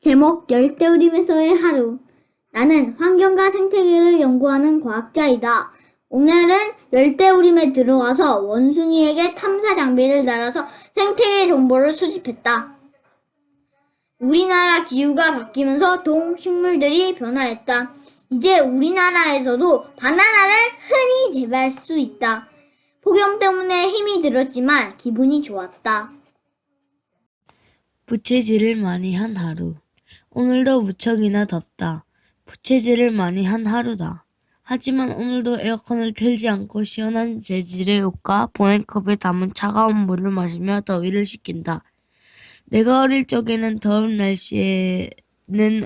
제목 열대우림에서의 하루. 나는 환경과 생태계를 연구하는 과학자이다. 오늘은 열대우림에 들어와서 원숭이에게 탐사 장비를 달아서 생태계 정보를 수집했다. 우리나라 기후가 바뀌면서 동식물들이 변화했다. 이제 우리나라에서도 바나나를 흔히 재배할 수 있다. 폭염 때문에 힘이 들었지만 기분이 좋았다. 부채질을 많이 한 하루. 오늘도 무척이나 덥다. 부채질을 많이 한 하루다. 하지만 오늘도 에어컨을 틀지 않고 시원한 재질의 옷과 보냉컵에 담은 차가운 물을 마시며 더위를 식힌다. 내가 어릴 적에는 더운 날씨에는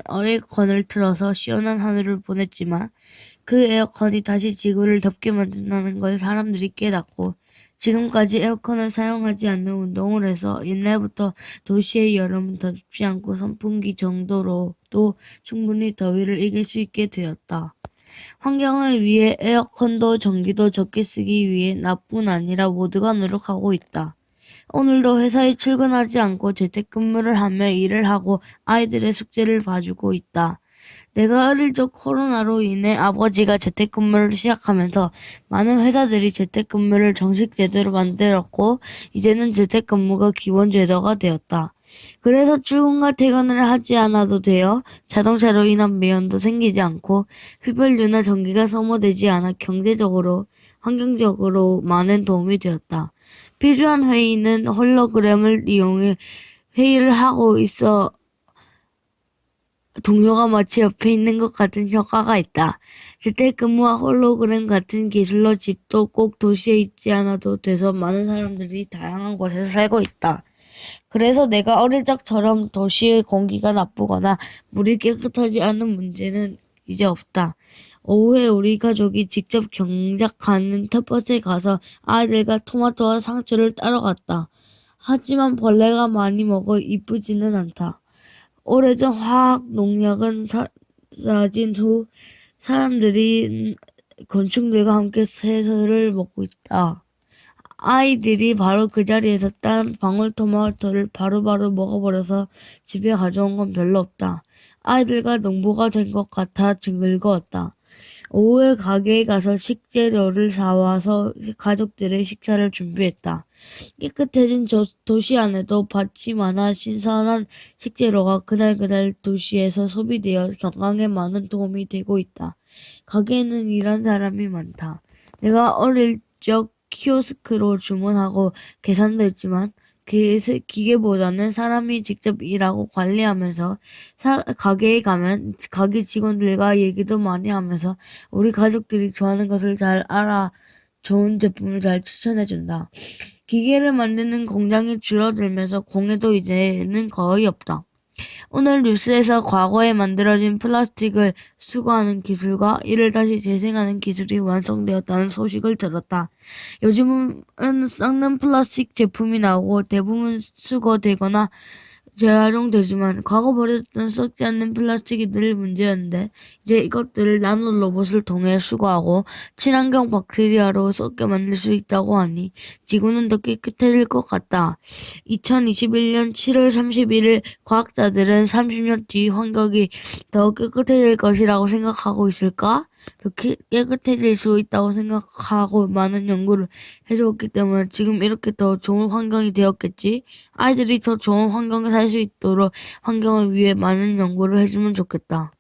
에어컨을 틀어서 시원한 하늘을 보냈지만 그 에어컨이 다시 지구를 덥게 만든다는 걸 사람들이 깨닫고 지금까지 에어컨을 사용하지 않는 운동을 해서 옛날부터 도시의 여름은 덥지 않고 선풍기 정도로도 충분히 더위를 이길 수 있게 되었다. 환경을 위해 에어컨도 전기도 적게 쓰기 위해 나뿐 아니라 모두가 노력하고 있다. 오늘도 회사에 출근하지 않고 재택근무를 하며 일을 하고 아이들의 숙제를 봐주고 있다. 내가 어릴 적 코로나로 인해 아버지가 재택근무를 시작하면서 많은 회사들이 재택근무를 정식 제도로 만들었고 이제는 재택근무가 기본 제도가 되었다. 그래서 출근과 퇴근을 하지 않아도 되어 자동차로 인한 매연도 생기지 않고 휘발유나 전기가 소모되지 않아 경제적으로 환경적으로 많은 도움이 되었다. 필요한 회의는 홀로그램을 이용해 회의를 하고 있어 동료가 마치 옆에 있는 것 같은 효과가 있다. 재택근무와 홀로그램 같은 기술로 집도 꼭 도시에 있지 않아도 돼서 많은 사람들이 다양한 곳에서 살고 있다. 그래서 내가 어릴 적처럼 도시의 공기가 나쁘거나 물이 깨끗하지 않은 문제는 이제 없다. 오후에 우리 가족이 직접 경작하는 텃밭에 가서 아이들과 토마토와 상추를 따러 갔다. 하지만 벌레가 많이 먹어 이쁘지는 않다. 오래전 화학 농약은 사- 사라진 후 사람들이 건축들과 함께 새서를 먹고 있다. 아이들이 바로 그 자리에서 딴 방울토마토를 바로 바로 먹어버려서 집에 가져온 건 별로 없다. 아이들과 농부가 된 것 같아 즐거웠다. 오후에 가게에 가서 식재료를 사와서 가족들의 식사를 준비했다. 깨끗해진 저- 도시 안에도 밭이 많아 신선한 식재료가 그날그날 도시에서 소비되어 건강에 많은 도움이 되고 있다. 가게에는 일한 사람이 많다. 내가 어릴 적 키오스크로 주문하고 계산도 했지만 기계보다는 사람이 직접 일하고 관리하면서 사- 가게에 가면 가게 직원들과 얘기도 많이 하면서 우리 가족들이 좋아하는 것을 잘 알아 좋은 제품을 잘 추천해준다. 기계를 만드는 공장이 줄어들면서 공해도 이제는 거의 없다. 오늘 뉴스에서 과거에 만들어진 플라스틱을 수거하는 기술과 이를 다시 재생하는 기술이 완성되었다는 소식을 들었다. 요즘은 썩는 플라스틱 제품이 나오고 대부분 수거되거나 재활용되지만 과거 버렸던 썩지 않는 플라스틱이 늘 문제였는데 이제 이것들을 나노 로봇을 통해 수거하고 친환경 박테리아로 썩게 만들 수 있다고 하니 지구는 더 깨끗해질 것 같다. 2021년 7월 31일 과학자들은 30년 뒤 환경이 더 깨끗해질 것이라고 생각하고 있을까? 더 깨- 깨끗해질 수 있다고 생각하고 많은 연구를 해주었기 때문에 지금 이렇게 더 좋은 환경이 되었겠지? 아이들이 더 좋은 환경에 살 수 있도록 환경을 위해 많은 연구를 해주면 좋겠다.